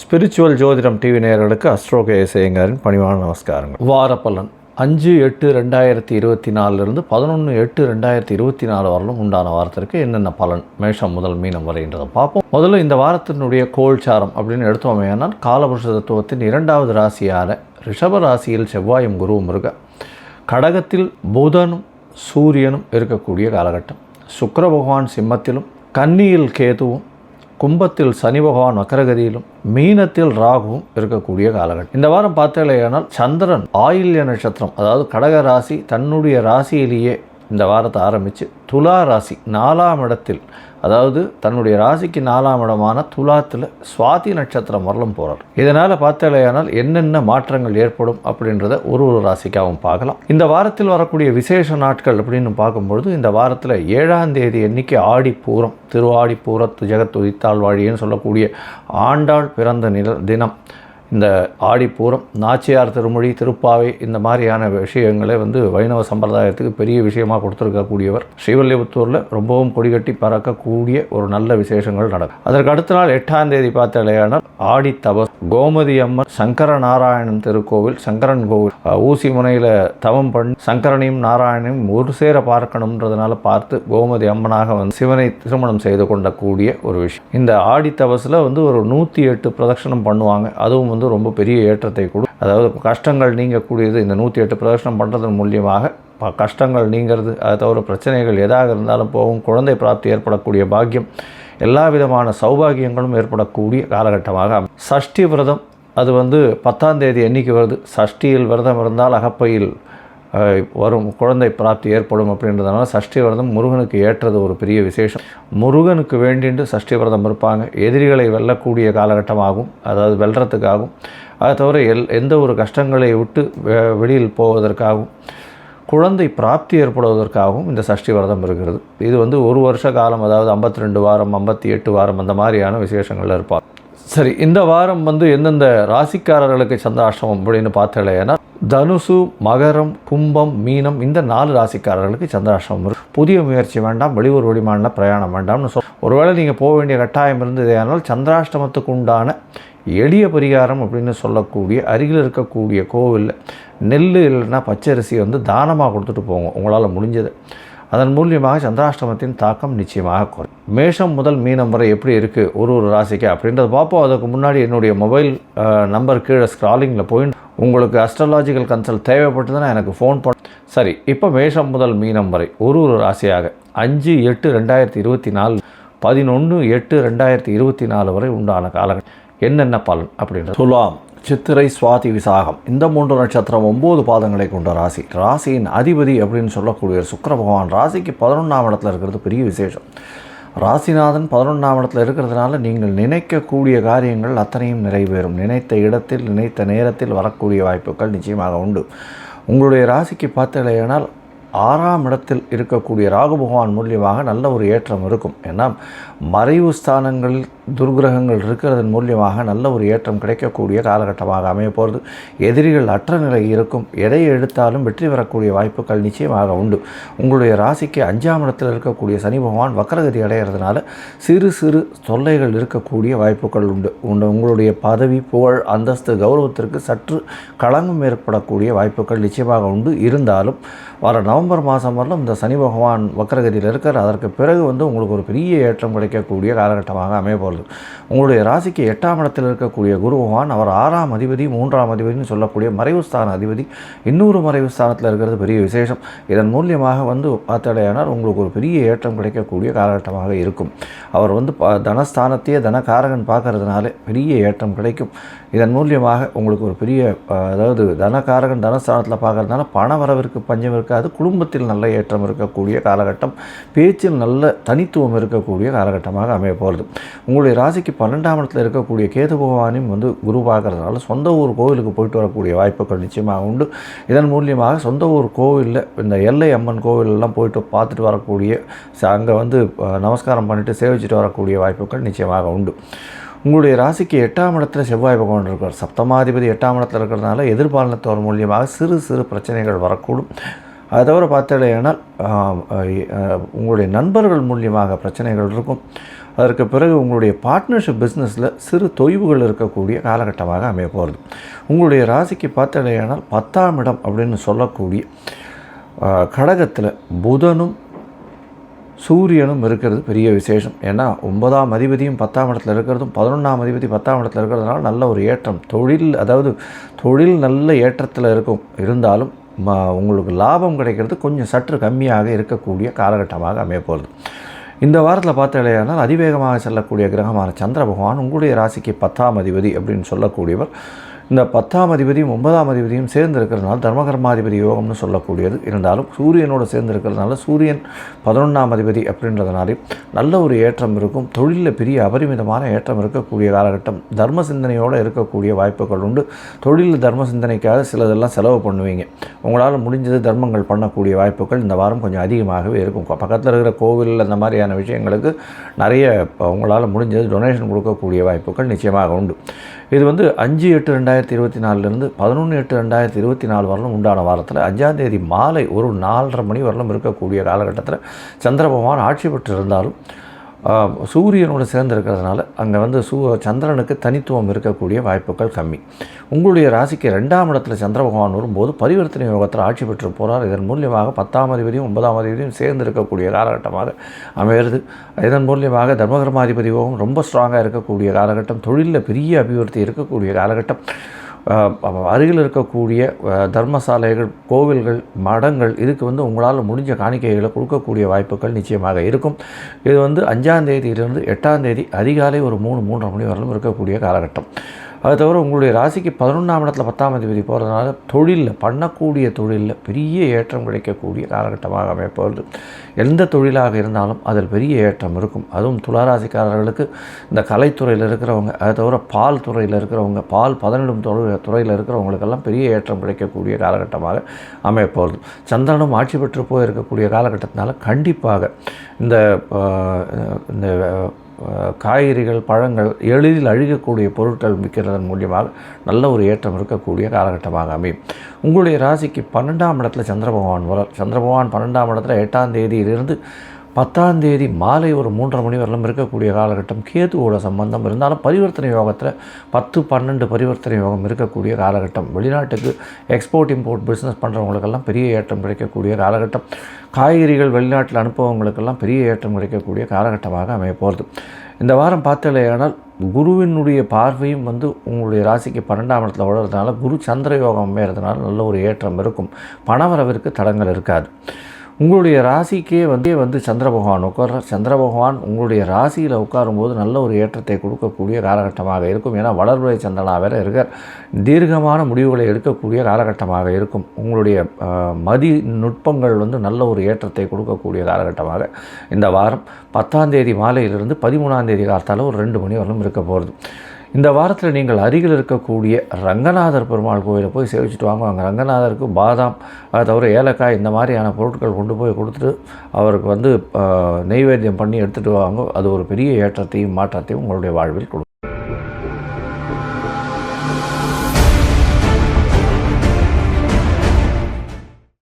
Spiritual ஜோதிடம் TV நேயர்களுக்கு அஸ்ட்ரோக இசையங்காரின் பணிவான நமஸ்காரங்கள். வாரப்பலன். அஞ்சு எட்டு ரெண்டாயிரத்தி இருபத்தி நாலுலேருந்து பதினொன்று எட்டு ரெண்டாயிரத்தி இருபத்தி நாலு வரலும் உண்டான வாரத்திற்கு என்னென்ன பலன்? மேஷம் முதல் மீனம் வரைன்றதை பார்ப்போம். முதல்ல இந்த வாரத்தினுடைய கோல்சாரம் அப்படின்னு எடுத்தோமேனால் காலபுருஷ தத்துவத்தின் இரண்டாவது ராசியான ரிஷப ராசியில் செவ்வாயும் குருவும் இருக்க கடகத்தில் புதனும் சூரியனும் இருக்கக்கூடிய காலகட்டம். சுக்கர பகவான் சிம்மத்திலும் கன்னியில் கேதுவும் கும்பத்தில் சனி பகவான் வக்கரகதியிலும் மீனத்தில் ராகுவும் இருக்கக்கூடிய காலகட்டம். இந்த வாரம் பார்த்தேனால் சந்திரன் ஆயில்ய நட்சத்திரம் அதாவது கடக ராசி தன்னுடைய ராசியிலேயே இந்த வாரத்தை ஆரம்பித்து துலா ராசி நாலாம் இடத்தில் அதாவது தன்னுடைய ராசிக்கு நாலாம் இடமான துலாத்தில் சுவாதி நட்சத்திரம் வரலும் போகிறார் இதனால் பார்த்தாலேயானால் என்னென்ன மாற்றங்கள் ஏற்படும் அப்படின்றத ஒரு ஒரு ராசிக்காகவும் பார்க்கலாம். இந்த வாரத்தில் வரக்கூடிய விசேஷ நாட்கள் அப்படின்னு பார்க்கும்பொழுது இந்த வாரத்தில் ஏழாம் தேதி எண்ணிக்கை ஆடி பூரம் திருவாடி பூரத்து ஜெகத் உதித்தாள் வாழின்னு சொல்லக்கூடிய ஆண்டாள் பிறந்த நில தினம். இந்த ஆடிப்பூரம் நாச்சியார் திருமொழி திருப்பாவை இந்த மாதிரியான விஷயங்களை வந்து வைணவ சம்பிரதாயத்துக்கு பெரிய விஷயமாக கொடுத்துருக்கக்கூடியவர். ஸ்ரீவல்லிபுத்தூரில் ரொம்பவும் கொடிகட்டி பறக்கக்கூடிய ஒரு நல்ல விசேஷங்கள் நடக்கும். அதற்கு அடுத்த நாள் எட்டாம் தேதி பார்த்தாலேயானால் ஆடி தபஸ் கோமதி அம்மன் சங்கர நாராயணன் திருக்கோவில் சங்கரன் கோவில். ஊசி முனையில் தவம் பண்ணி சங்கரனையும் நாராயணையும் ஒரு சேர பார்க்கணுன்றதுனால பார்த்து கோமதி அம்மனாக வந்து சிவனை திருமணம் செய்து கொண்டக்கூடிய ஒரு விஷயம். இந்த ஆடி தபஸில் வந்து ஒரு நூற்றி எட்டு பிரதட்சணம் பண்ணுவாங்க. அதுவும் வந்து ரொம்ப பெரிய ஏற்றத்தை கொடு. அதாவது கஷ்டங்கள் நீங்கக்கூடியது இந்த நூற்றி எட்டு பிரதர்ஷனம் பண்ணுறதன் மூலியமாக ப- கஷ்டங்கள் நீங்கிறது. அதை தவிர பிரச்சனைகள் எதாக இருந்தாலும் போகும் குழந்தை பிராப்தி ஏற்படக்கூடிய பாக்கியம். எல்லா விதமான சௌபாகியங்களும் ஏற்படக்கூடிய காலகட்டமாக சஷ்டி விரதம் அது வந்து பத்தாம் தேதி என்றைக்கு வருது. சஷ்டியில் விரதம் இருந்தால் அகப்பையில் வரும் குழந்தை பிராப்தி ஏற்படும் அப்படின்றதுனால சஷ்டி விரதம் முருகனுக்கு ஏற்றது ஒரு பெரிய விசேஷம். முருகனுக்கு வேண்டிட்டு சஷ்டி விரதம் இருப்பாங்க. எதிரிகளை வெல்லக்கூடிய காலகட்டமாகும். அதாவது வெல்றதுக்காகும். அதை தவிர எல் எந்த ஒரு கஷ்டங்களை விட்டு வெ- வெளியில் போவதற்காகவும் குழந்தை பிராப்தி ஏற்படுவதற்காகவும் இந்த சஷ்டி விரதம் இருக்கிறது. இது வந்து ஒரு வருஷ காலம் அதாவது 52 ரெண்டு வாரம் ஐம்பத்தி எட்டு வாரம் அந்த மாதிரியான விசேஷங்களில் இருப்பார் சரி இந்த வாரம் வந்து எந்தெந்த ராசிக்காரர்களுக்கு சந்திராஷ்டமம் அப்படின்னு பார்த்தலைன்னா தனுசு மகரம் கும்பம் மீனம் இந்த நாலு ராசிக்காரர்களுக்கு சந்திராஷ்டமம் இருக்கு புதிய முயற்சி வேண்டாம் வெளியூர் வெளிமாநில பிரயாணம் வேண்டாம்னு சொல். ஒருவேளை நீங்கள் போக வேண்டிய கட்டாயம் இருந்ததேயானால் சந்திராஷ்டமத்துக்கு உண்டான எளிய பரிகாரம் அப்படின்னு சொல்லக்கூடிய அருகில் இருக்கக்கூடிய கோவிலில் நெல் இல்லைன்னா பச்சரிசி வந்து தானமாக கொடுத்துட்டு போங்க உங்களால் முடிஞ்சது. அதன் மூலியமாக சந்திராஷ்டமத்தின் தாக்கம் நிச்சயமாக குறை மேஷம் முதல் மீனம் வரை எப்படி இருக்குது ஒரு ஒரு ராசிக்கு அப்படின்றத பார்ப்போம். அதுக்கு முன்னாடி என்னுடைய மொபைல் நம்பர் கீழே ஸ்க்ராலிங்கில் போய் உங்களுக்கு அஸ்ட்ராலாஜிக்கல் கன்சல்ட் தேவைப்பட்டதுன்னா எனக்கு ஃபோன் பண்ண சரி இப்போ மேஷம் முதல் மீனம் வரை ஒரு ஒரு ராசியாக அஞ்சு எட்டு ரெண்டாயிரத்தி இருபத்தி நாலு பதினொன்று எட்டு ரெண்டாயிரத்தி இருபத்தி நாலு வரை உண்டான காலங்கள் என்னென்ன பலன் அப்படின்றது துலாம் சித்திரை சுவாதி விசாகம். இந்த மூன்று நட்சத்திரம் ஒம்பது பாதங்களை கொண்ட ராசி. ராசியின் அதிபதி அப்படின்னு சொல்லக்கூடிய சுக்கர பகவான் ராசிக்கு பதினொன்றாம் இடத்துல இருக்கிறது பெரிய விசேஷம். ராசிநாதன் பதினொன்றாம் இடத்துல இருக்கிறதுனால நீங்கள் நினைக்கக்கூடிய காரியங்கள் அத்தனையும் நிறைவேறும். நினைத்த இடத்தில் நினைத்த நேரத்தில் வரக்கூடிய வாய்ப்புகள் நிச்சயமாக உண்டு. உங்களுடைய ராசிக்கு பார்த்தலையானால் ஆறாம் இடத்தில் இருக்கக்கூடிய ராகு பகவான் மூலியமாக நல்ல ஒரு ஏற்றம் இருக்கும். ஏன்னா மறைவு ஸ்தானங்களில் துர்கிரகங்கள் இருக்கிறதன் மூலியமாக நல்ல ஒரு ஏற்றம் கிடைக்கக்கூடிய காலகட்டமாக அமைய போகிறது. எதிரிகள் அற்ற நிலை இருக்கும். எதை எடுத்தாலும் வெற்றி பெறக்கூடிய வாய்ப்புகள் நிச்சயமாக உண்டு. உங்களுடைய ராசிக்கு அஞ்சாம் இடத்தில் இருக்கக்கூடிய சனி பகவான் வக்கரகதி அடைகிறதுனால சிறு சிறு தொல்லைகள் இருக்கக்கூடிய வாய்ப்புகள் உண்டு. உண்டு உங்களுடைய பதவி புகழ் அந்தஸ்து கௌரவத்திற்கு சற்று களங்கம் ஏற்படக்கூடிய வாய்ப்புகள் நிச்சயமாக உண்டு. இருந்தாலும் வர நவம்பர் மாதம் வரலும் இந்த சனி பகவான் வக்கரகதியில் இருக்கிற அதற்கு பிறகு வந்து உங்களுக்கு ஒரு பெரிய ஏற்றம் கிடைக்கக்கூடிய காலகட்டமாக அமைய போகிறது. உங்களுடைய ராசிக்கு எட்டாம் இடத்தில் இருக்கக்கூடிய குரு பகவான் அவர் ஆறாம் அதிபதி மூன்றாம் அதிபதினு சொல்லக்கூடிய மறைவு ஸ்தான அதிபதி இன்னொரு மறைவு ஸ்தானத்தில் இருக்கிறது பெரிய விசேஷம். இதன் மூலியமாக வந்து பார்த்தடையானால் உங்களுக்கு ஒரு பெரிய ஏற்றம் கிடைக்கக்கூடிய காலகட்டமாக இருக்கும். அவர் வந்து தனஸ்தானத்தையே தனகாரகன் பார்க்கறதுனால பெரிய ஏற்றம் கிடைக்கும். இதன் மூலியமாக உங்களுக்கு ஒரு பெரிய அதாவது தனகாரகன் தனஸ்தானத்தில் பார்க்கறதுனால பண வரவிற்கு பஞ்சம் இருக்காது. குடும்பத்தில் நல்ல ஏற்றம் இருக்கக்கூடிய காலகட்டம். பேச்சில் நல்ல தனித்துவம் இருக்கக்கூடிய காலகட்டமாக அமைய போகிறது உங்களுடைய ராசிக்கு பன்னெண்டாம் இடத்துல இருக்கக்கூடிய கேது பகவானையும் வந்து குரு பார்க்கறதுனால சொந்த ஊர் கோவிலுக்கு போயிட்டு வரக்கூடிய வாய்ப்புகள் நிச்சயமாக உண்டு. இதன் மூலியமாக சொந்த ஊர் கோவிலில் இந்த எல்லை அம்மன் கோவிலெல்லாம் போயிட்டு பார்த்துட்டு வரக்கூடிய அங்கே வந்து நமஸ்காரம் பண்ணிட்டு சேவிச்சுட்டு வரக்கூடிய வாய்ப்புகள் நிச்சயமாக உண்டு. உங்களுடைய ராசிக்கு எட்டாம் இடத்துல செவ்வாய் பகவான் இருக்கார். சப்தமாதிபதி எட்டாம் இடத்துல இருக்கிறதுனால எதிர்பாலனத்தோர் மூலியமாக சிறு சிறு பிரச்சனைகள் வரக்கூடும். அதை தவிர பார்த்தலையானால் உங்களுடைய நண்பர்கள் மூலியமாக பிரச்சனைகள் இருக்கும். அதற்கு பிறகு உங்களுடைய பார்ட்னர்ஷிப் பிஸ்னஸில் சிறு தொய்வுகள் இருக்கக்கூடிய காலகட்டமாக அமைய போகிறது. உங்களுடைய ராசிக்கு பார்த்தடையானால் பத்தாம் இடம் அப்படின்னு சொல்லக்கூடிய கடகத்தில் புதனும் சூரியனும் இருக்கிறது. பெரிய விசேஷம். ஏன்னா ஒன்பதாம் அதிபதியும் பத்தாம் இடத்துல இருக்கிறதும் பதினொன்றாம் அதிபதி பத்தாம் இடத்துல இருக்கிறதுனால நல்ல ஒரு ஏற்றம். தொழில் அதாவது தொழில் நல்ல ஏற்றத்தில் இருக்கும். இருந்தாலும் உங்களுக்கு லாபம் கிடைக்கிறது கொஞ்சம் சற்று கம்மியாக இருக்கக்கூடிய காலகட்டமாக அமைய போகிறது. இந்த வாரத்தில் பார்த்தாலேயானால் அதிவேகமாக செல்லக்கூடிய கிரகமான சந்திர பகவான் உங்களுடைய ராசிக்கு பத்தாம் அதிபதி அப்படின்னு சொல்லக்கூடியவர் இந்த பத்தாம் அதிபதியும் ஒன்பதாம் அதிபதியும் சேர்ந்து இருக்கிறதுனால தர்மகர்மாதிபதி யோகம்னு சொல்லக்கூடியது. இருந்தாலும் சூரியனோடு சேர்ந்து இருக்கிறதுனால சூரியன் பதினொன்றாம் அதிபதி அப்படின்றதுனாலே நல்ல ஒரு ஏற்றம் இருக்கும். தொழிலில் பெரிய அபரிமிதமான ஏற்றம் இருக்கக்கூடிய காலகட்டம். தர்ம சிந்தனையோடு இருக்கக்கூடிய வாய்ப்புகள் உண்டு. தொழிலில் தர்ம சிந்தனைக்காக சிலதெல்லாம் செலவு பண்ணுவீங்க. உங்களால் முடிஞ்சது தர்மங்கள் பண்ணக்கூடிய வாய்ப்புகள் இந்த வாரம் கொஞ்சம் அதிகமாகவே இருக்கும். பக்கத்தில் இருக்கிற கோவில் அந்த மாதிரியான விஷயங்களுக்கு நிறைய உங்களால் முடிஞ்சது டொனேஷன் கொடுக்கக்கூடிய வாய்ப்புகள் நிச்சயமாக உண்டு. இது வந்து அஞ்சு எட்டு ரெண்டாயிரத்தி இருபத்தி நாலுலேருந்து பதினொன்று எட்டு ரெண்டாயிரத்தி இருபத்தி நாலு வரலும் உண்டான வாரத்தில் அஞ்சாந்தேதி மாலை ஒரு நாலரை மணி வரலும் இருக்கக்கூடிய காலகட்டத்தில் சந்திர பகவான் ஆட்சி பெற்று இருந்தாலும் சூரியனோடு சேர்ந்திருக்கிறதுனால அங்கே வந்து சூ சந்திரனுக்கு தனித்துவம் இருக்கக்கூடிய வாய்ப்புகள் கம்மி. உங்களுடைய ராசிக்கு ரெண்டாம் இடத்துல சந்திர பகவான் வரும்போது பரிவர்த்தனை யோகத்தில் ஆட்சி பெற்று போகிறார் இதன் மூலியமாக பத்தாம் அதிபதியும் ஒன்பதாம் அதிபதியும் சேர்ந்து இருக்கக்கூடிய காலகட்டமாக அமையிறது இதன் மூலியமாக தர்மகர்மாதிபதி யோகம் ரொம்ப ஸ்ட்ராங்காக இருக்கக்கூடிய காலகட்டம். தொழிலில் பெரிய அபிவிருத்தி இருக்கக்கூடிய காலகட்டம். அருகில் இருக்கக்கூடிய தர்மசாலைகள் கோவில்கள் மடங்கள் இதுக்கு வந்து உங்களால் முடிஞ்ச காணிக்கைகளை கொடுக்கக்கூடிய வாய்ப்புகள் நிச்சயமாக இருக்கும். இது வந்து அஞ்சாம் தேதியிலிருந்து எட்டாம் தேதி அதிகாலை ஒரு மூணு மூன்றரை மணி வரலும் இருக்கக்கூடிய காலகட்டம். அது தவிர உங்களுடைய ராசிக்கு பதினொன்றாம் இடத்துல பத்தாம் அதிபதி போகிறதுனால தொழிலில் பண்ணக்கூடிய தொழிலில் பெரிய ஏற்றம் கிடைக்கக்கூடிய காலகட்டமாக அமைப்பது எந்த தொழிலாக இருந்தாலும் அதில் பெரிய ஏற்றம் இருக்கும். அதுவும் துளாராசிக்காரர்களுக்கு இந்த கலைத்துறையில் இருக்கிறவங்க அதை தவிர பால் துறையில் இருக்கிறவங்க பால் பதனிடும் துறை துறையில் இருக்கிறவங்களுக்கெல்லாம் பெரிய ஏற்றம் கிடைக்கக்கூடிய காலகட்டமாக அமைப்போகிறது சந்திரனும் ஆட்சி பெற்று போயிருக்கக்கூடிய காலகட்டத்தினால கண்டிப்பாக இந்த இந்த காய்கறிகள் பழங்கள் எளிதில் அழிகக்கூடிய பொருட்கள் விற்கிறதன் மூலியமாக நல்ல ஒரு ஏற்றம் இருக்கக்கூடிய காலகட்டமாக அமையும். உங்களுடைய ராசிக்கு பன்னெண்டாம் இடத்துல சந்திர பகவான் வர சந்திர பகவான் பன்னெண்டாம் இடத்துல எட்டாம் தேதியிலிருந்து பத்தாம் தேதி மாலை ஒரு மூன்றரை மணி வரலும் இருக்கக்கூடிய காலகட்டம் கேதுவோட சம்பந்தம். இருந்தாலும் பரிவர்த்தனை யோகத்தில் பத்து பன்னெண்டு பரிவர்த்தனை யோகம் இருக்கக்கூடிய காலகட்டம். வெளிநாட்டுக்கு எக்ஸ்போர்ட் இம்போர்ட் பிஸ்னஸ் பண்ணுறவங்களுக்கெல்லாம் பெரிய ஏற்றம் கிடைக்கக்கூடிய காலகட்டம். காய்கறிகள் வெளிநாட்டில் அனுப்புவவங்களுக்கெல்லாம் பெரிய ஏற்றம் கிடைக்கக்கூடிய காலகட்டமாக அமைய போகிறது இந்த வாரம் பார்த்தலையானால் குருவினுடைய பார்வையும் வந்து உங்களுடைய ராசிக்கு பன்னெண்டாம் இடத்துல வளர்றதுனால குரு சந்திர யோகம் அமைகிறதுனால நல்ல ஒரு ஏற்றம் இருக்கும். பணவரவிற்கு தடங்கள் இருக்காது. உங்களுடைய ராசிக்கே வந்து வந்து சந்திர பகவான் உட்கார சந்திர பகவான் உங்களுடைய ராசியில் உட்காரும்போது நல்ல ஒரு ஏற்றத்தை கொடுக்கக்கூடிய காலகட்டமாக இருக்கும். ஏன்னா வளர்வுரை சந்திரனாக வேறு இருக்கார். தீர்க்கமான முடிவுகளை எடுக்கக்கூடிய காலகட்டமாக இருக்கும். உங்களுடைய மதி நுட்பங்கள் வந்து நல்ல ஒரு ஏற்றத்தை கொடுக்கக்கூடிய காலகட்டமாக இந்த வாரம் பத்தாம் தேதி மாலையிலிருந்து பதிமூணாம் தேதி காலத்தால் ஒரு ரெண்டு மணி வரலும் இருக்க போகிறது இந்த வாரத்தில் நீங்கள் அருகில் இருக்கக்கூடிய ரங்கநாதர் பெருமாள் கோயிலை போய் சேவிச்சுட்டு வாங்க. அங்கே ரங்கநாதருக்கு பாதாம் அதை தவிர ஏலக்காய் இந்த மாதிரியான பொருட்கள் கொண்டு போய் கொடுத்துட்டு அவருக்கு வந்து நெய்வேத்தியம் பண்ணி எடுத்துகிட்டு வாங்க. அது ஒரு பெரிய ஏற்றத்தையும் மாற்றத்தையும் உங்களுடைய வாழ்வில் கொடுக்கும்.